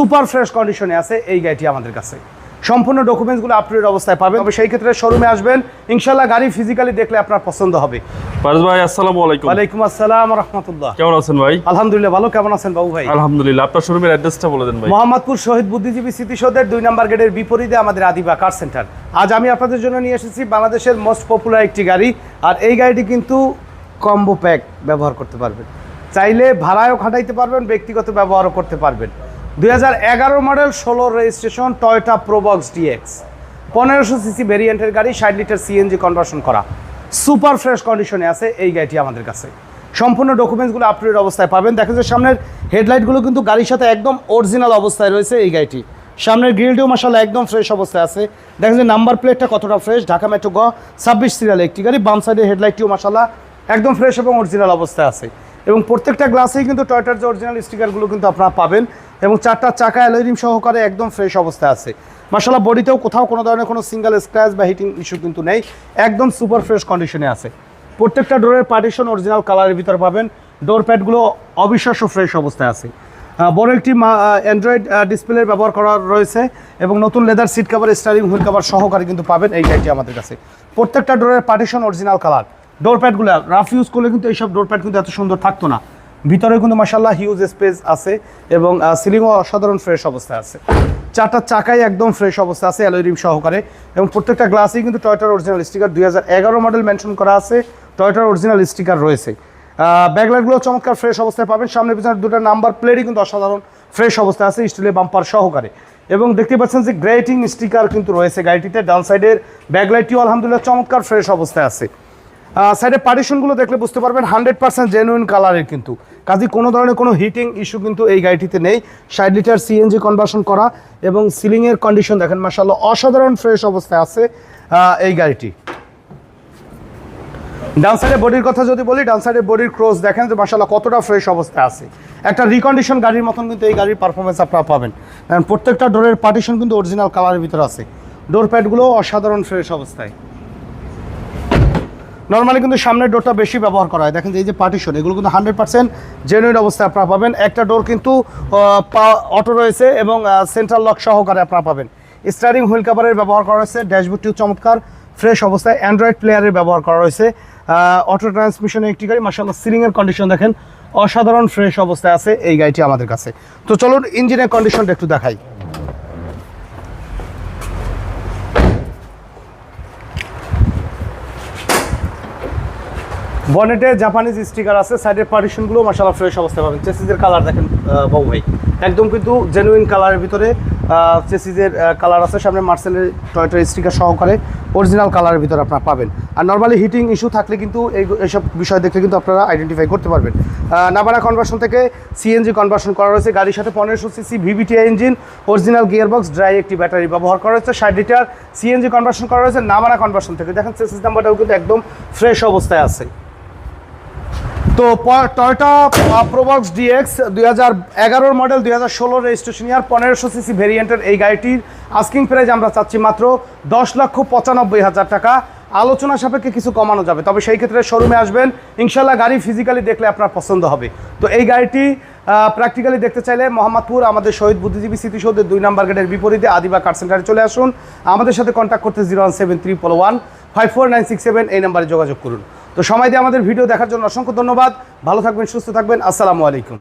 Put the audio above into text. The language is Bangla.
সুপার ফ্রেশ কন্ডিশনে আছে এই গাড়িটি আমাদের কাছে। সম্পূর্ণ ডকুমেন্টসগুলো আপডেট অবস্থায় পাবেন। তবে সেই ক্ষেত্রে শোরুমে আসবেন। ইনশাল্লাহ গাড়ি ফিজিক্যালি দেখলে আপনার পছন্দ হবে। ফারুজ ভাই আসসালামু আলাইকুম। ওয়ালাইকুম আসসালাম রহমতুল্লাহ। কেমন আছেন ভাই? আলহামদুলিল্লাহ ভালো। কেমন আছেন বাবু ভাই? আলহামদুলিল্লাহ আপনার শোরুমের অ্যাড্রেসটা বলে দেন ভাই। মোহাম্মদপুর শহীদ বুদ্ধিজীবী স্মৃতিসৌধের দুই নম্বর গেটের বিপরীতে আমাদের আদিবা কার সেন্টার আজ আমি আপনাদের জন্য নিয়ে এসেছি বাংলাদেশের মোস্ট পপুলার একটি গাড়ি। আর এই গাড়িটি কিন্তু কম্বো প্যাক ব্যবহার করতে পারবেন। চাইলে ভাড়ায়ও খাটাইতে পারবেন ব্যক্তিগত ব্যবহারও করতে পারবেন। দুই হাজার এগারো মডেল ষোলো রেজিস্ট্রেশন টয়টা প্রোবক্স ডিএক্স। পনেরোশো সিসি ভেরিয়েন্টের গাড়ি, ষাট লিটার সিএনজি কনভার্সন করা। সুপার ফ্রেশ কন্ডিশনে আছে এই গাড়িটি আমাদের কাছে। সম্পূর্ণ ডকুমেন্টসগুলো আপডেট অবস্থায় পাবেন। দেখেন যে সামনের হেডলাইটগুলো কিন্তু গাড়ির সাথে একদম অরিজিনাল অবস্থায় রয়েছে এই গাড়িটি। সামনের গ্রিলটিও মাসাল্লাহ একদম ফ্রেশ অবস্থায় আছে। দেখেন যে নাম্বার প্লেটটা কতটা ফ্রেশ ঢাকা মেট্রো গ, ছাব্বিশ সিরিয়াল একটি গাড়ি। বাম সাইডের হেডলাইটটিও মাসাল্লাহ একদম ফ্রেশ এবং অরিজিনাল অবস্থায় আছে। এবং প্রত্যেকটা গ্লাসেই কিন্তু টয়টার যে অরিজিনাল স্টিকারগুলো কিন্তু আপনারা পাবেন। এবং চারটা চাকা অ্যালোরিম সহকারে একদম ফ্রেশ অবস্থায় আছে। মাসাল্লাহ বডিতেও কোথাও কোনো ধরনের কোনো সিঙ্গেল স্ক্র্যাচ বা হিটিং ইস্যু কিন্তু নেই। একদম সুপার ফ্রেশ কন্ডিশনে আছে। প্রত্যেকটা ডোরের পার্টিশন অরিজিনাল কালারের ভিতরে পাবেন। ডোর প্যাডগুলো অবিশ্বাস্য ফ্রেশ অবস্থায় আছে। বড় একটি অ্যান্ড্রয়েড ডিসপ্লে ব্যবহার করা রয়েছে এবং নতুন leather seat cover steering wheel cover সহকারে কিন্তু পাবেন এই গাড়িটি আমাদের কাছে। প্রত্যেকটা ডোরের পার্টিশন অরিজিনাল কালার ডোর প্যাডগুলো রাফ ইউজ করলে কিন্তু এইসব ডোর প্যাড কিন্তু এত সুন্দর থাকতো না। ভিতরে কিন্তু মাসাল্লাহ হিউজ স্পেস আছে এবং সিলিংও অসাধারণ ফ্রেশ অবস্থায় আছে। চারটা চাকাই একদম ফ্রেশ অবস্থা আছে অ্যালোরিম সহকারে এবং প্রত্যেকটা গ্লাসেই কিন্তু টয়টার অরিজিনাল স্টিকার দুই হাজার এগারো মডেল মেনশন করা আছে টয়টার অরিজিনাল স্টিকার রয়েছে। ব্যাকলাইটগুলো চমৎকার ফ্রেশ অবস্থায় পাবেন, সামনে পিছনে দুটো নাম্বার প্লেটই কিন্তু অসাধারণ ফ্রেশ অবস্থায় আছে স্টিলের বাম্পার সহকারে। এবং দেখতে পাচ্ছেন যে গ্রেটিং স্টিকার কিন্তু রয়েছে গাড়িটিতে ডান সাইডের ব্যাকলাইটটিও আলহামদুলিল্লাহ চমৎকার ফ্রেশ অবস্থায় আছে। সাইডের পার্টিশনগুলো দেখলে বুঝতে পারবেন হান্ড্রেড পার্সেন্ট জেনুইন কালারের কিন্তু। কাজে, কোনো ধরনের কোনো হিটিং ইস্যু কিন্তু এই গাড়িটিতে নেই। ষাট লিটার সিএনজি কনভার্সন করা এবং সিলিংয়ের কন্ডিশন দেখেন মাসাল্লাহ অসাধারণ ফ্রেশ অবস্থায় আছে এই গাড়িটি। ডান সাইডের বডির কথা যদি বলি, ডান সাইডের বডির ক্রস দেখেন যে মাসাল্লাহ কতটা ফ্রেশ অবস্থায় আছে। একটা রিকন্ডিশন গাড়ির মতন কিন্তু এই গাড়ির পারফরমেন্স আপনারা পাবেন। কারণ প্রত্যেকটা ডোরের পার্টিশন কিন্তু অরিজিনাল কালারের ভিতরে আছে। ডোর প্যাডগুলো অসাধারণ ফ্রেশ অবস্থায়। নর্মালি কিন্তু সামনের ডোরটা বেশি ব্যবহার করা হয়। দেখেন এই যে পার্টিশন এগুলো কিন্তু হান্ড্রেড পার্সেন্ট জেনুইন অবস্থায় আপনারা পাবেন। একটা ডোর কিন্তু অটো রয়েছে এবং সেন্ট্রাল লক সহকারে আপনারা পাবেন। স্টারিং হুইল কাভারের ব্যবহার করা হয়েছে ড্যাশবোর্ডটিও চমৎকার। ফ্রেশ অবস্থায় অ্যান্ড্রয়েড প্লেয়ারের ব্যবহার করা হয়েছে অটো ট্রান্সমিশনের একটি গাড়ি মাসাল্লাহ সিলিংয়ের কন্ডিশন দেখেন। অসাধারণ ফ্রেশ অবস্থায় আছে এই গাড়িটি আমাদের কাছে। তো চলুন ইঞ্জিনের কন্ডিশনটা একটু দেখাই। বনেটে জাপানিজ স্টিকার আছে সাইডের পার্টিশনগুলো মাসালা ফ্রেশ অবস্থায় পাবেন। চেসিজের কালার দেখেন বাবু ভাই। একদম কিন্তু জেনুইন কালারের ভিতরে চেসিজের কালার আছে। সামনে মার্সেলের টয়টার স্টিকার সহকারে অরিজিনাল কালারের ভিতরে আপনারা পাবেন। আর নর্মালি হিটিং ইস্যু থাকলে কিন্তু এই এইসব বিষয় দেখলে কিন্তু আপনারা আইডেন্টিফাই করতে পারবেন। নাবারা কনভার্সন থেকে সিএনজি কনভার্সন করা রয়েছে গাড়ির সাথে পনেরোশো CC VVTI engine original gearbox dry একটি ব্যাটারি ব্যবহার করা হয়েছে। ষাট লিটার সিএনজি কনভার্সন করা হয়েছে। নাবারা কনভার্সন থেকে। দেখেন চেসিস নাম্বারটাও কিন্তু একদম ফ্রেশ অবস্থায় আছে। তো টয়টা প্রোবক্স ডিএক্স দুই হাজার এগারোর মডেল দুই হাজার ষোলো রেজিস্ট্রেশন ইয়ার পনেরোশো সিসি ভেরিয়েন্টের এই গাড়িটির আস্কিং প্রাইস আমরা চাচ্ছি মাত্র দশ লক্ষ পঁচানব্বই হাজার টাকা। আলোচনা সাপেক্ষে কিছু কমানো যাবে, তবে সেই ক্ষেত্রে শোরুমে আসবেন। ইনশাল্লাহ গাড়ি ফিজিক্যালি দেখলে আপনার পছন্দ হবে। তো এই গাড়িটি প্র্যাকটিক্যালি দেখতে চাইলে মোহাম্মদপুর, আমাদের শহীদ বুদ্ধিজীবী স্মৃতিসৌধের দুই নম্বর গেটের বিপরীতে আদিবা কার সেন্টারে চলে আসুন। আমাদের সাথে কন্ট্যাক্ট করতে zero one seven three four one five four nine six seven এই নাম্বারে যোগাযোগ করুন। তো সময় দিয়ে আমাদের ভিডিও দেখার জন্য অসংখ্য ধন্যবাদ। ভালো থাকবেন, সুস্থ থাকবেন। আসসালামু আলাইকুম।